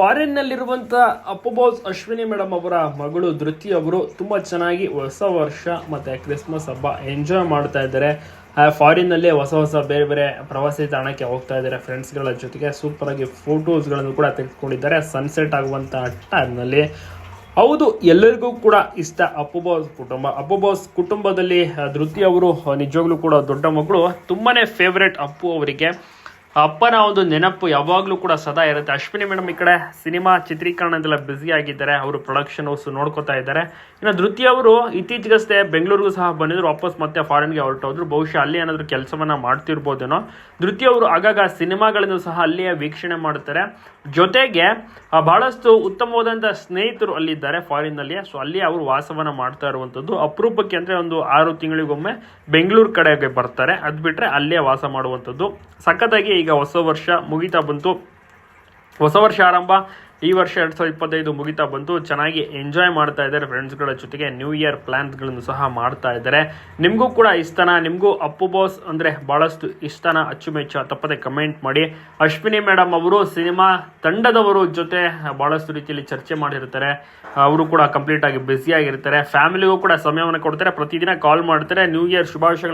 ಫಾರಿನ್ನಲ್ಲಿರುವಂಥ ಅಪ್ಪುಬಾಸ್ Ashwini madam ಅವರ ಮಗಳು ಧೃತಿ ಅವರು ತುಂಬ ಚೆನ್ನಾಗಿ ಹೊಸ ವರ್ಷ ಮತ್ತು ಕ್ರಿಸ್ಮಸ್ ಹಬ್ಬ ಎಂಜಾಯ್ ಮಾಡ್ತಾ ಇದ್ದಾರೆ. ಫಾರಿನ್ನಲ್ಲೇ ಹೊಸ ಹೊಸ ಬೇರೆ ಬೇರೆ ಪ್ರವಾಸಿ ತಾಣಕ್ಕೆ ಹೋಗ್ತಾ ಇದ್ದಾರೆ ಫ್ರೆಂಡ್ಸ್ಗಳ ಜೊತೆಗೆ ಸೂಪರಾಗಿ ಫೋಟೋಸ್ಗಳನ್ನು ಕೂಡ ತೆಗೆದುಕೊಂಡಿದ್ದಾರೆ ಸನ್ಸೆಟ್ ಆಗುವಂಥ ಟೈಮ್ನಲ್ಲಿ. ಹೌದು, ಎಲ್ಲರಿಗೂ ಕೂಡ ಇಷ್ಟ ಅಪ್ಪುಬಾಸ್ ಕುಟುಂಬ. ಅಪ್ಪುಬಾಸ್ ಕುಟುಂಬದಲ್ಲಿ ಧೃತಿ ಅವರು ನಿಜವಾಗ್ಲೂ ಕೂಡ ದೊಡ್ಡ ಮಗಳು. ತುಂಬಾನೇ ಫೇವ್ರೆಟ್ ಅಪ್ಪು ಅವರಿಗೆ. ಅಪ್ಪನ ಒಂದು ನೆನಪು ಯಾವಾಗಲೂ ಕೂಡ ಸದಾ ಇರುತ್ತೆ. ಅಶ್ವಿನಿ ಮೇಡಮ್ ಈ ಕಡೆ ಸಿನಿಮಾ ಚಿತ್ರೀಕರಣದೆಲ್ಲ ಬ್ಯುಸಿ ಆಗಿದ್ದಾರೆ ಅವರು ಪ್ರೊಡಕ್ಷನ್ ಹೌಸ್ ನೋಡ್ಕೋತಾ ಇದ್ದಾರೆ. ಇನ್ನು ಧೃತಿ ಅವರು ಇತ್ತೀಚೆಗಷ್ಟೇ ಬೆಂಗಳೂರಿಗೂ ಸಹ ಬಂದಿದ್ರು. ವಾಪಸ್ ಮತ್ತೆ ಫಾರಿನ್ಗೆ ಹೊರಟೋದ್ರು. ಬಹುಶಃ ಅಲ್ಲಿ ಏನಾದರೂ ಕೆಲಸವನ್ನ ಮಾಡ್ತಿರ್ಬೋದೇನೋ. ಧೃತಿ ಅವರು ಆಗಾಗ ಸಿನಿಮಾಗಳನ್ನು ಸಹ ಅಲ್ಲಿಯೇ ವೀಕ್ಷಣೆ ಮಾಡ್ತಾರೆ ಜೊತೆಗೆ ಬಹಳಷ್ಟು ಉತ್ತಮವಾದಂಥ ಸ್ನೇಹಿತರು ಅಲ್ಲಿದ್ದಾರೆ ಫಾರಿನ್ನಲ್ಲಿ ಸೊ ಅಲ್ಲಿ ಅವರು ವಾಸವನ್ನ ಮಾಡ್ತಾ ಇರುವಂಥದ್ದು ಅಪರೂಪಕ್ಕೆ ಅಂದರೆ ಒಂದು ಆರು ತಿಂಗಳಿಗೊಮ್ಮೆ ಬೆಂಗಳೂರು ಕಡೆಗೆ ಬರ್ತಾರೆ. ಅದು ಬಿಟ್ಟರೆ ಅಲ್ಲೇ ವಾಸ ಮಾಡುವಂಥದ್ದು ಸಖತ್ತಾಗಿ ಈಗ ಹೊಸ ವರ್ಷ ಮುಗಿತಾ ಬಂತು. ಹೊಸ ವರ್ಷ ಆರಂಭ, ಈ ವರ್ಷ ಎರಡು ಸಾವಿರದ ಇಪ್ಪತ್ತೈದು ಮುಗಿತಾ ಬಂತು. ಚೆನ್ನಾಗಿ ಎಂಜಾಯ್ ಮಾಡ್ತಾ ಇದ್ದಾರೆ ಫ್ರೆಂಡ್ಸ್ಗಳ ಜೊತೆಗೆ ನ್ಯೂ ಇಯರ್ ಪ್ಲ್ಯಾನ್ಸ್ಗಳನ್ನು ಸಹ ಮಾಡ್ತಾ ಇದ್ದಾರೆ. ನಿಮಗೂ ಕೂಡ ಇಷ್ಟನ? ನಿಮಗೂ ಅಪ್ಪು ಬಾಸ್ ಅಂದರೆ ಭಾಳಷ್ಟು ಇಷ್ಟನ? ಅಚ್ಚುಮೆಚ್ಚು ತಪ್ಪದೆ ಕಮೆಂಟ್ ಮಾಡಿ. ಅಶ್ವಿನಿ ಮೇಡಮ್ ಅವರು ಸಿನಿಮಾ ತಂಡದವರು ಜೊತೆ ಭಾಳಷ್ಟು ರೀತಿಯಲ್ಲಿ ಚರ್ಚೆ ಮಾಡಿರ್ತಾರೆ. ಅವರು ಕೂಡ ಕಂಪ್ಲೀಟ್ ಆಗಿ ಬ್ಯುಸಿ ಆಗಿರ್ತಾರೆ. ಫ್ಯಾಮಿಲಿಗೂ ಕೂಡ ಸಮಯವನ್ನು ಕೊಡ್ತಾರೆ. ಪ್ರತಿದಿನ ಕಾಲ್ ಮಾಡ್ತಾರೆ. ನ್ಯೂ ಇಯರ್ ಶುಭಾಶಯಗಳನ್ನು